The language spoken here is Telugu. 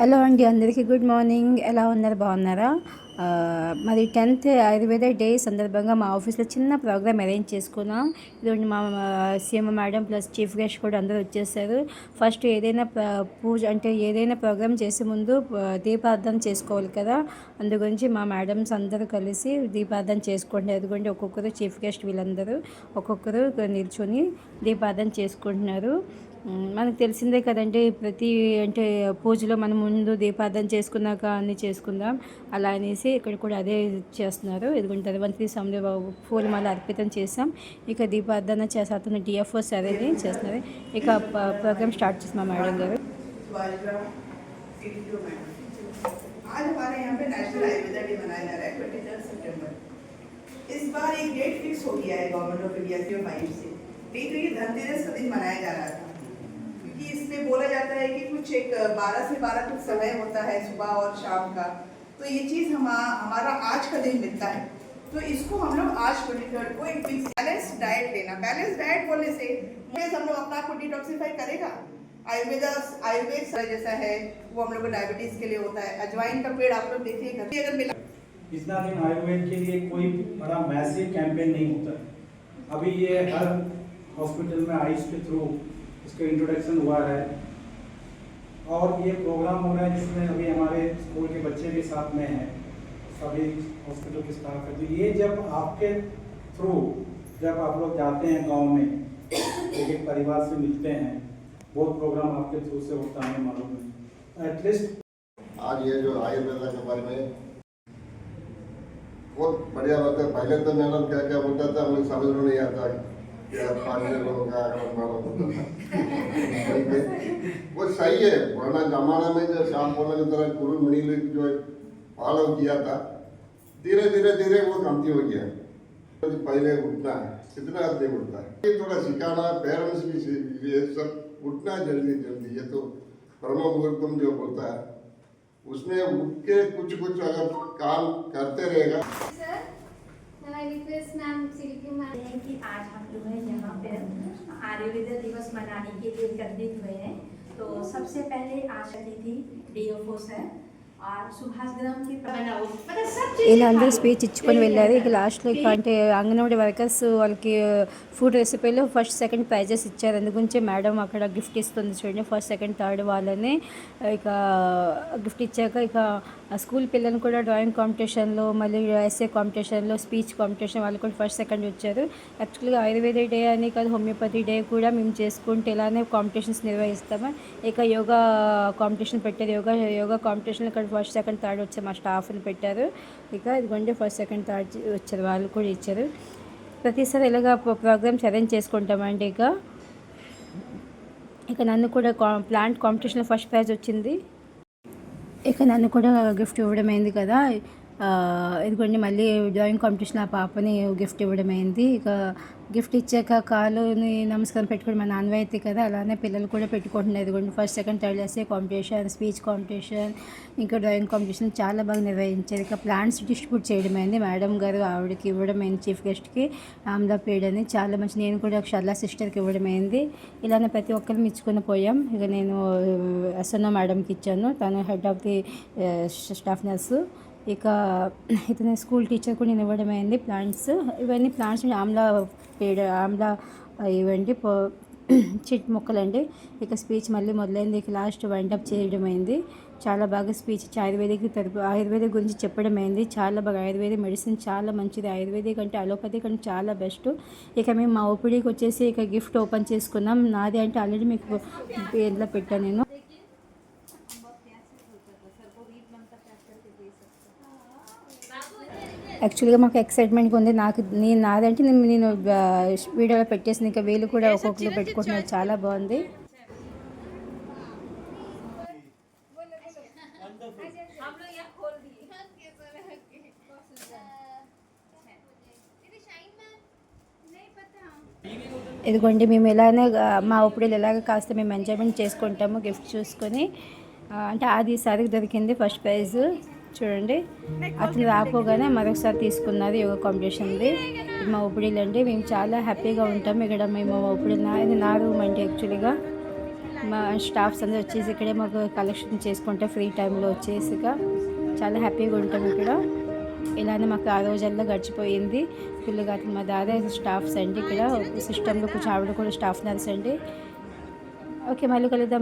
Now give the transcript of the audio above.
హలో అండి. అందరికీ గుడ్ మార్నింగ్. ఎలా ఉన్నారు? బాగున్నారా? మరి టెన్త్ ఆయుర్వేద డే సందర్భంగా మా ఆఫీస్లో చిన్న ప్రోగ్రామ్ అరేంజ్ చేసుకున్నాం. ఇదిగోండి మా CM madam plus chief guest కూడా అందరూ వచ్చేసారు. ఫస్ట్ ఏదైనా పూజ అంటే ఏదైనా ప్రోగ్రామ్ చేసే ముందు దీపార్థన చేసుకోవాలి కదా? అందు గురించి మా మేడమ్స్ అందరూ కలిసి దీపార్థన చేసుకుంటున్నారు. ఎందుకంటే ఒక్కొక్కరు చీఫ్ గెస్ట్ వీళ్ళందరూ ఒక్కొక్కరు నిల్చొని దీపార్థన చేసుకుంటున్నారు. మనకు తెలిసిందే కదండి ప్రతి అంటే పూజలో మనం ముందు దీపార్థన చేసుకున్నాక అన్నీ చేసుకుందాం అలా అనేసి ఇక్కడ కూడా అదే చేస్తున్నారు ఎందుకంటే ధనవంతి సముద్ర పూలమాల అర్పితం చేసాం ఇక దీపార్థన చేస్తున్న డిఎఫ్ఓ సరేని చేస్తున్నారు ఇక ప్రోగ్రామ్ స్టార్ట్ చేసాం మా మేడం గారు बायोग्राम 82 में आज हमारे यहाँ पे नेशनल आयुर्वेदा डे मनाया जा रहा है ट्वेंटी सितंबर इस बार एक डेट फिक्स हो गया है गवर्नमेंट ऑफ इंडिया की फाइव से नहीं तो ये धनतेरस का दिन मनाया जा रहा था इसमें बोला जाता है कि कुछ एक बारह से बारह कुछ समय होता है सुबह और शाम का। तो ये चीज़ हम, हमारा आज का दिन मिलता है। तो इसको हम लोग आज ट्वेंटी थर्ड को एक बैलेंस डाइट लेना बैलेंस डाइट बोलने से हम लोग अपना को डिटॉक्सिफाई करेगा? आयुर्वेदा, आयुर्वेद जैसा है, वो हम लोग को डायबिटीज़ के लिए होता है। अजवाइन का पेड़ आप लोग देखिए, घर अगर मिला इतना दिन आयुर्वेद के लिए कोई बड़ा मैसिव कैंपेन नहीं होता। अभी ये हर हॉस्पिटल में आयुष के थ्रू इसका इंट्रोडक्शन हुआ है। और ये प्रोग्राम हो रहा है जिसमें अभी हमारे स्कूल के बच्चे भी साथ में हैं। सभी हॉस्पिटल के स्टाफ है। तो ये जब आपके थ्रू जब आप लोग जाते हैं गाँव में, एक एक परिवार से मिलते हैं, बहुत प्रोग्राम आपके थ्रू से होता है मालूम है। एटलीस्ट आज ये जो आयुर्वेदा के बारे में बहुत बढ़िया बात है। पहले तो मैडम क्या क्या बोलता था मुझे समझ में नहीं आता है? वो सही है। पुराना जमाना में जो श्याम बोला की तरह गुरु लोग जो फॉलो किया था धीरे धीरे धीरे वो कमती हो गया। तो पहले उठना है। कितना आदमी उठता है? ये थोड़ा सिखाना पेरेंट्स भी सी- ये सब उठना जल्दी जल्दी। ये तो ब्रह्म मुहूर्तम जो बोलता है उसमें उठ के कुछ कुछ अगर काम करते रहेगा। I request ma'am Silky ma'am हैं कि आज हम जो है यहाँ पे आयुर्वेद दिवस मनाने के लिए एकत्रित हुए हैं तो सबसे पहले आज अतिथि डीओफोस है और सुभाष ग्राम के बनाओ मतलब सब चीजें ఇలా అందరూ खाओ। స్పీచ్ ఇచ్చుకొని వెళ్ళారు ఇక లాస్ట్లో ఇక అంటే అంగన్వాడీ వర్కర్స్ వాళ్ళకి ఫుడ్ రెసిపీలో ఫస్ట్ సెకండ్ ప్రైజెస్ ఇచ్చారు అందుగురించి మేడం అక్కడ గిఫ్ట్ ఇస్తుంది చూడండి ఫస్ట్ సెకండ్ థర్డ్ వాళ్ళని ఇక గిఫ్ట్ ఇచ్చాక ఇక స్కూల్ పిల్లలు కూడా డ్రాయింగ్ కాంపిటీషన్లో మళ్ళీ ఎస్ఏ కాంపిటీషన్లో స్పీచ్ కాంపిటీషన్ వాళ్ళు కూడా ఫస్ట్ సెకండ్ వచ్చారు. యాక్చువల్గా ఆయుర్వేద డే అని కాదు హోమియోపతి డే కూడా మేము చేసుకుంటే ఇలానే కాంపిటీషన్స్ నిర్వహిస్తాము. ఇక యోగా కాంపిటీషన్ పెట్టారు. యోగా యోగా కాంపిటీషన్లో ఇక్కడ ఫస్ట్ సెకండ్ థర్డ్ వచ్చారు. మా స్టాఫ్ని పెట్టారు. ఇక ఇదిగోండి ఫస్ట్ సెకండ్ థర్డ్ వచ్చారు. వాళ్ళు కూడా ఇచ్చారు. ప్రతిసారి ఇలాగ ప్రోగ్రామ్స్ అరేంజ్ చేసుకుంటామండి ఇక. ఇక నన్ను కూడా కా- ప్లాంట్ కాంపిటీషన్లో ఫస్ట్ ప్రైజ్ వచ్చింది. ఇక నన్ను కూడా గిఫ్ట్ ఇవ్వడం అయింది కదా. ఇదిగోండి మళ్ళీ డ్రాయింగ్ కాంపిటీషన్ ఆ పాపని గిఫ్ట్ ఇవ్వడం అయింది. ఇక గిఫ్ట్ ఇచ్చాక కాలుని నమస్కారం పెట్టుకోవడం మన ఆన్వాయితీ కదా అలానే పిల్లలు కూడా పెట్టుకుంటున్నారు. ఇదిగోండి first second third SA competition speech competition ఇంకా డ్రాయింగ్ కాంపిటీషన్ చాలా బాగా నిర్వహించారు. ఇక ప్లాంట్స్ డిస్ట్రిబ్యూట్ చేయడం అయింది. మేడం గారు ఆవిడకి ఇవ్వడం అయింది చీఫ్ గెస్ట్కి ఆమ్లా పేడ్ అని చాలా మంచి నేను కూడా షర్లా సిస్టర్కి ఇవ్వడం అయింది. ఇలానే ప్రతి ఒక్కరు ఇచ్చుకొని పోయాం. ఇక నేను ఎస్ఎన్ఓ మేడంకి ఇచ్చాను. తను head of the staff nurse ఇక ఇతని స్కూల్ టీచర్ కూడా నేను ఇవ్వడం అయింది ప్లాంట్స్. ఇవన్నీ ప్లాంట్స్ ఆమ్లా పేడ ఆమ్లా ఇవండి పో చెట్టు మొక్కలండి. ఇక స్పీచ్ మళ్ళీ మొదలైంది. ఇక లాస్ట్ వైండప్ చేయడం అయింది. చాలా బాగా స్పీచ్ ఇచ్చి ఆయుర్వేదిక్ తరపు ఆయుర్వేదిక్ గురించి చెప్పడం అయింది. చాలా బాగా ఆయుర్వేదిక్ మెడిసిన్ చాలా మంచిది. ఆయుర్వేదిక్ అంటే అలోపతి కంటే చాలా బెస్ట్. ఇక మేము మా ఓపీడీకి వచ్చేసి ఇక గిఫ్ట్ ఓపెన్ చేసుకున్నాం. నాది అంటే ఆల్రెడీ మీకు ఇంట్లో పెట్టాను నేను. యాక్చువల్గా మాకు ఎక్సైట్మెంట్గా ఉంది. నాకు నేను నాదంటే నేను నేను వీడియోలో పెట్టేసి ఇంకా వీళ్ళు కూడా ఒక్కొక్కరు పెట్టుకుంటున్నారు. చాలా బాగుంది. ఇదిగోండి మేము ఇలానే మా ఒప్పుడీలు ఇలాగ కాస్త మేము ఎంజాయ్మెంట్ చేసుకుంటాము గిఫ్ట్ చూసుకొని. అంటే అది సారికి దొరికింది ఫస్ట్ ప్రైజ్ చూడండి. అతను రాపోగానే మరొకసారి తీసుకున్నారు యోగా కాంపిటీషన్ది. ఇది మా ఒప్పుడీలు అండి మేము చాలా హ్యాపీగా ఉంటాం. ఇక్కడ మేము ఒప్పుడు నా ఇది నా రూమ్ అండి యాక్చువల్గా. మా స్టాఫ్స్ అందరూ వచ్చేసి ఇక్కడే మాకు కలెక్షన్ చేసుకుంటే ఫ్రీ టైంలో వచ్చేసి చాలా హ్యాపీగా ఉంటాం ఇక్కడ. ఇలానే మాకు ఆ రోజల్లో గడిచిపోయింది. ఫుల్గా మా దాదా స్టాఫ్స్ అండి ఇక్కడ. సిస్టంలో కొంచెం ఆవిడ కూడా స్టాఫ్ నర్స్ అండి. ఓకే మళ్ళీ కలుద్దాం.